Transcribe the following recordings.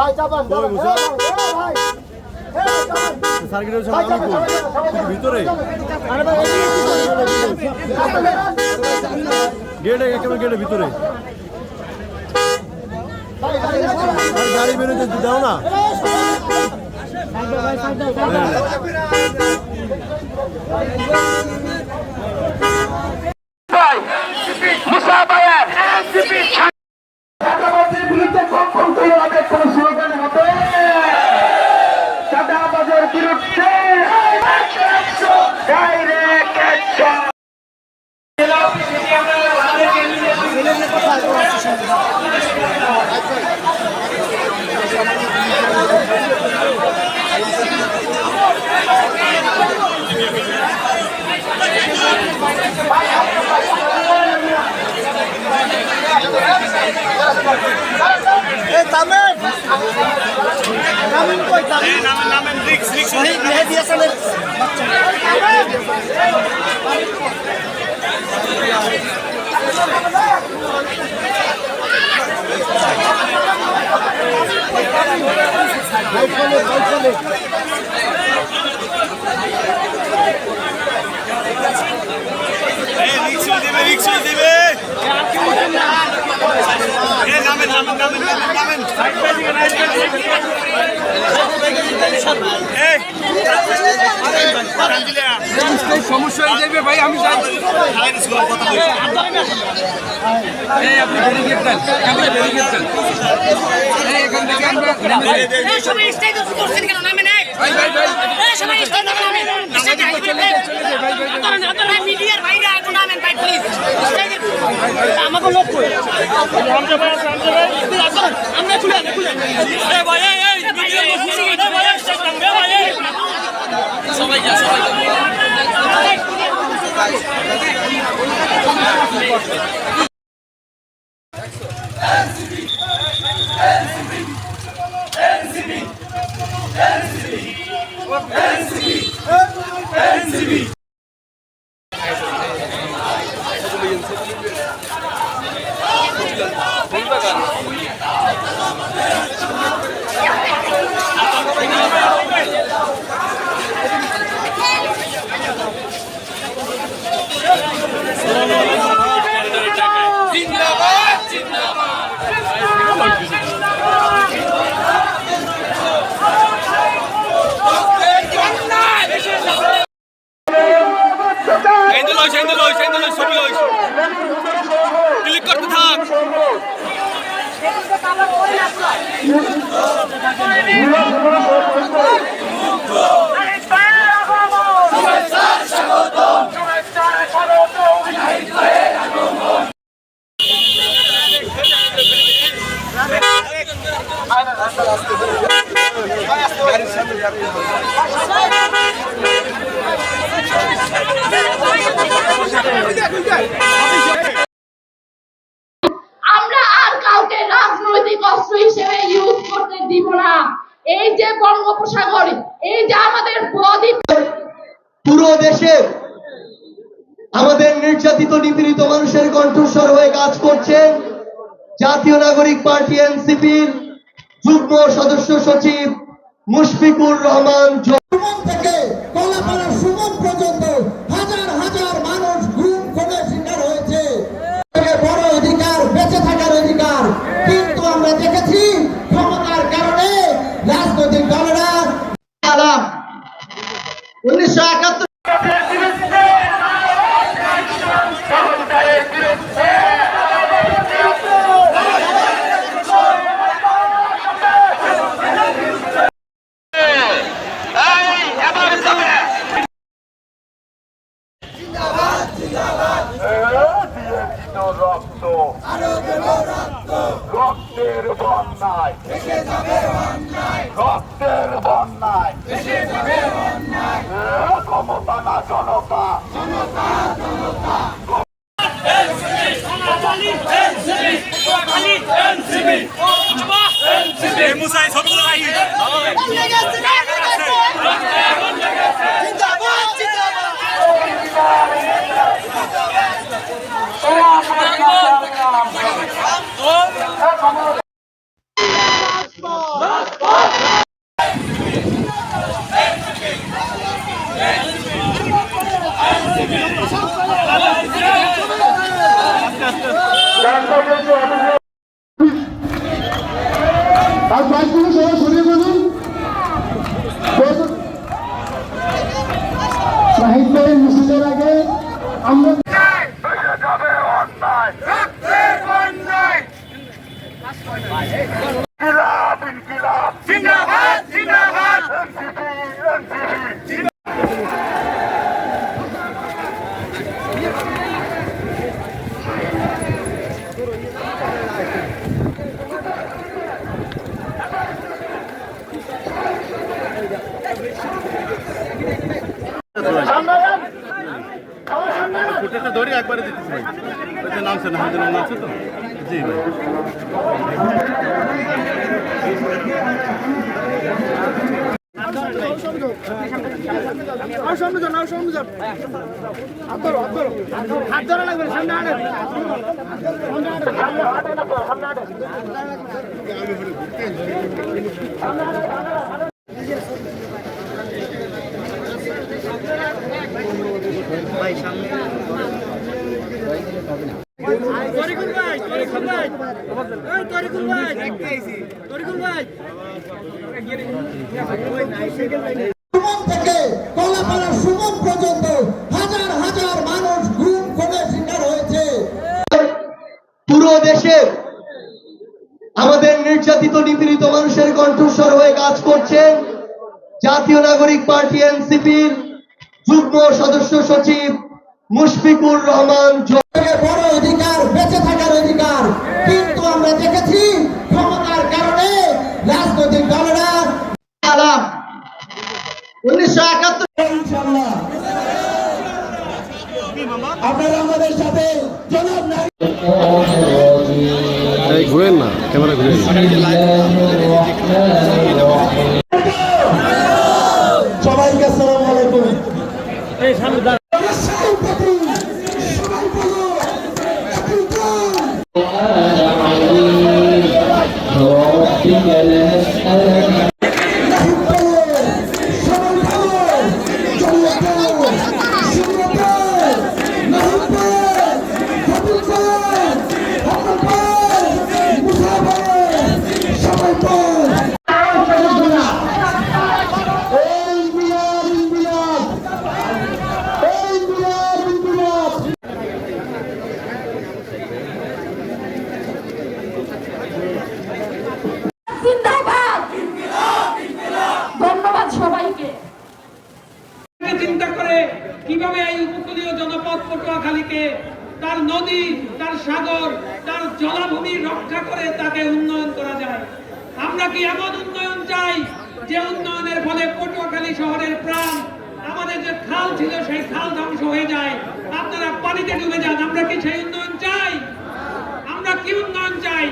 ভাই। সার্কিটের সামনে চাপান। ভিতরে? আরে ভাই, এদিকে কি করছেন? গেটে একেবারে গেটে ভিতরে। গাড়ি বেরোতে দাও না। মুসাফায়ার Direct. নামেন নামেন নামেন নামেন সমস্যা হয়ে ভাই আমি যাই এই আপনি ব্যারিকেড দেন আপনি ব্যারিকেড দেন এই এখান থেকে আমরা নেমে যাই। এই সবাই স্টেজ করছেন কেন নামে নাই ভাই ভাই ভাই সবাই স্টেজ উঠে নামেন চলে যাই চলে যাই ভাই ভাই ভাই। আপনারা আপনারা মিডিয়ার বাইরে একটু নামেন ভাই প্লিজ আমাকে লোক কই আমরা ভাই আমরা আমরা খুলে খুলে এ ভাই এই এই মিডিয়ার লোক খুলে ভাই স্টেজ নামবে ভাই এই সবাই সবাই হ্যান্ডেল হইছে হ্যান্ডেল হইছে হ্যান্ডেল হইছে ছবি হইছে ক্লিক করতে থাক আমরা আর কাউকে রাজনৈতিক অস্ত্র হিসেবে ইউজ করতে দিব না। এই যে বঙ্গোপসাগর, এই যে আমাদের পুরো দেশে আমাদের নির্যাতিত, নিপীড়িত মানুষের কণ্ঠস্বর হয়ে কাজ করছেন জাতীয় নাগরিক পার্টি, এনসিপির যুগ্ম সদস্য সচিব মুশফিকুর রহমান থেকে কলাপাড়া সুমন পর্যন্ত Solo আর বাইকগুলো সবাই সরিয়ে ফেলুন শাহিদ ভাই মিছিলের আগে আমরা জিন্দাবাদ এনসিপি এনসিপি ফুটেজটা ধরে একবারে দিতেছি ভাই ওই যে নামছে না হাজার নামছে তো? জি ভাই। তরিকুল ভাই তরিকুল ভাই তরিকুল ভাই তরিকুল ভাই আমাদের নির্যাতিত নিপীড়িত মানুষের কণ্ঠস্বর হয়ে কাজ করছেন জাতীয় নাগরিক পার্টি এনসিপির যুগ্ম সদস্য সচিব মুশফিকুর রহমান। এই সামনে আমরা কি এমন উন্নয়ন চাই। যে উন্নয়নের ফলে পটুয়াখালী শহরের প্রাণ আমাদের যে খাল ছিল, সেই খাল ধ্বংস হয়ে যায়। আপনারা পানিতে ডুবে যান, আমরা কি সেই উন্নয়ন চাই? আমরা কি উন্নয়ন চাই?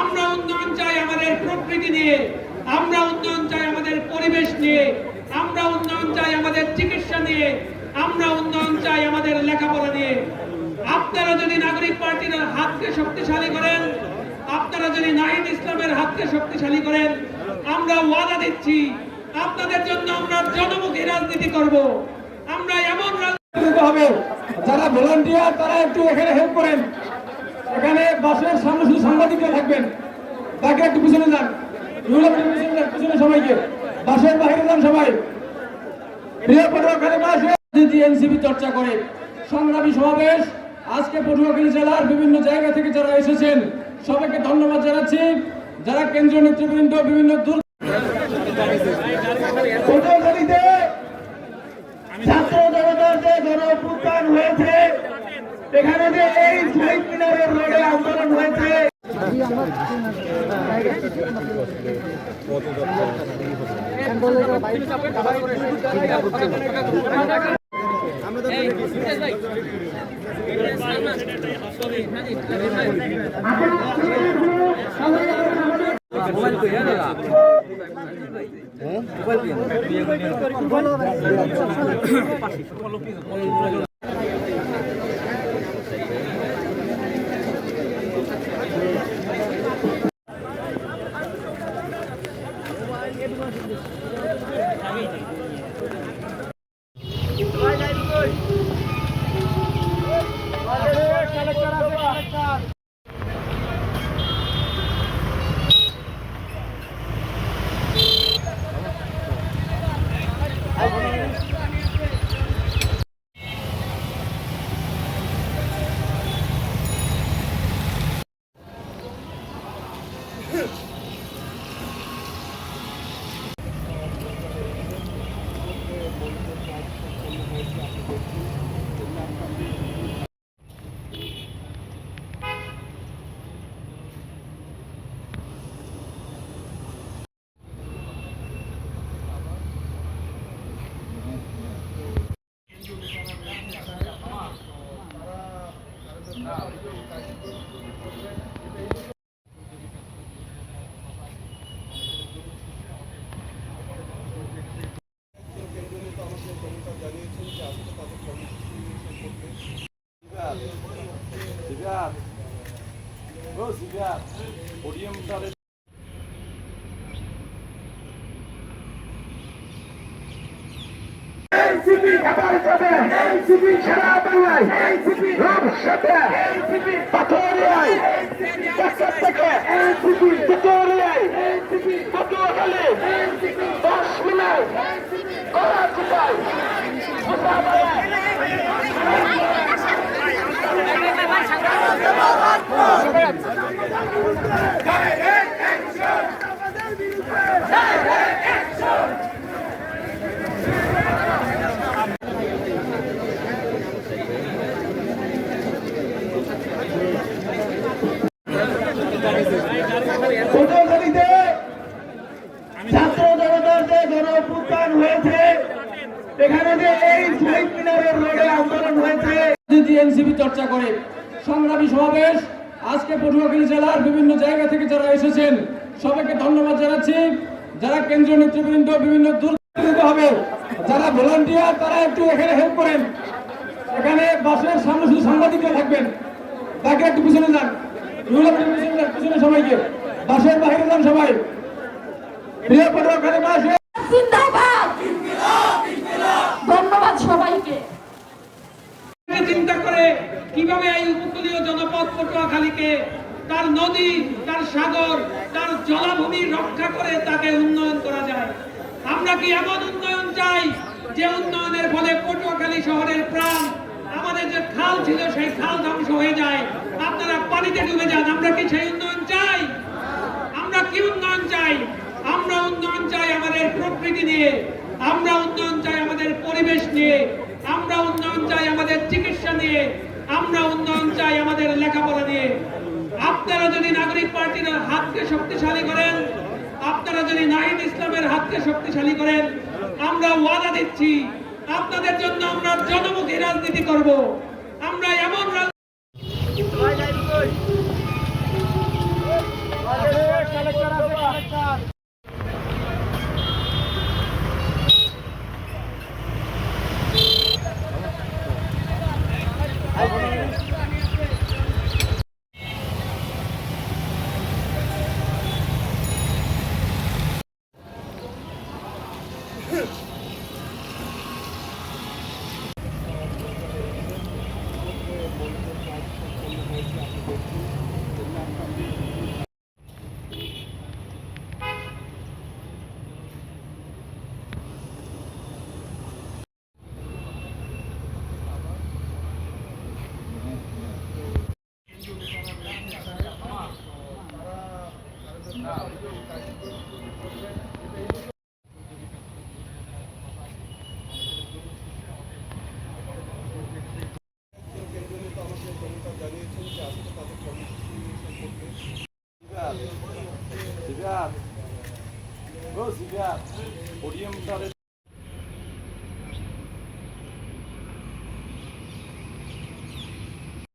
আমরা উন্নয়ন চাই আমাদের প্রকৃতি নিয়ে। আমরা উন্নয়ন চাই আমাদের পরিবেশ নিয়ে। আমরা উন্নয়ন চাই আমাদের চিকিৎসা নিয়ে। আমরা উন্নয়ন চাই আমাদের লেখাপড়া নিয়ে। আপনারা যদি নাগরিক পার্টির হাতকে শক্তিশালী করেন আপনারা যদি নাহিদ ইসলামের হাতকে শক্তিশালী করেন, আমরা ওয়াদা দিচ্ছি, আপনাদের জন্য আমরা জনমুখী রাজনীতি করব। আমরা এমন রাজনীতি হবে, যারা ভলান্টিয়ার, তারা একটু এখানে হেল্প করেন। এখানে বাসের সামনে শুধু সাংবাদিকরা থাকবেন। তাকে একটু পিছনে যান। পিছনে সবাইকে। বাসের বাইরে যান সবাই। এনসিপি চর্চা করে। সংগ্রামী সমাবেশ, আজকে পটুয়াখালী জেলার বিভিন্ন জায়গা থেকে যারা এসেছেন সবাইকে ধন্যবাদ জানাচ্ছি। যারা কেন্দ্রীয় নেতৃবৃন্দ বিভিন্ন হয়েছে মোবাইল কই হ্যাঁ? দাদা মোবাইল কই হেফাজতে এনসিপি সারা বাংলায় এনসিপি রমসাতে এনসিপি পাথরিয়ায় ঢাকা থেকে এনসিপি চতুরিয়ায় এনসিপি পটুয়াখালী এনসিপি দশ মিনিট এনসিপি করাচিতায় মুসাবারায় পটুয়াখালীতে ছাত্র জেলার বিভিন্ন জায়গা থেকে যারা এসেছেন, সবাইকে ধন্যবাদ জানাচ্ছি। যারা কেন্দ্রীয় নেতৃবৃন্দ, বিভিন্ন দূর হবে, যারা ভলান্টিয়ার, তারা একটু এখানে হেল্প করেন। এখানে বাসের সামনে সাংবাদিকরা থাকবেন। তাকে একটু পিছনে যান। পিছনে যান পিছনে সবাইকে। বাসের বাইরে যান সবাই। প্রিয় পটুয়াখালী বাসে ধন্যবাদ সবাইকে। চিন্তা করে কীভাবে এই উপকূলীয় জনপদ পটুয়াখালীকে তার নদী তার সাগর তার জলাভূমি রক্ষা করে তাকে উন্নয়ন করা যায়? আমরা কি এমন উন্নয়ন চাই যে উন্নয়নের ফলে পটুয়াখালী শহরের প্রাণ খাল ছিল, সেই খাল ধ্বংস হয়ে যায়। আপনারা পানিতে ডুবে যান, আমরা কি সেই উন্নয়ন চাই? আমরা কি উন্নয়ন চাই? আমরা উন্নয়ন চাই আমাদের প্রকৃতি নিয়ে, আমরা উন্নয়ন চাই আমাদের পরিবেশ নিয়ে, আমরা উন্নয়ন চাই আমাদের চিকিৎসা নিয়ে, আমরা উন্নয়ন চাই আমাদের লেখাপড়া নিয়ে। আপনারা যদি নাগরিক পার্টির হাতকে শক্তিশালী করেন, আপনারা যদি নাহিদ ইসলামের হাতকে শক্তিশালী করেন, আমরা ওয়াদা দিচ্ছি, আপনাদের জন্য আমরা জনমুখী রাজনীতি করব। আমরা এমন abrir o cara de dentro.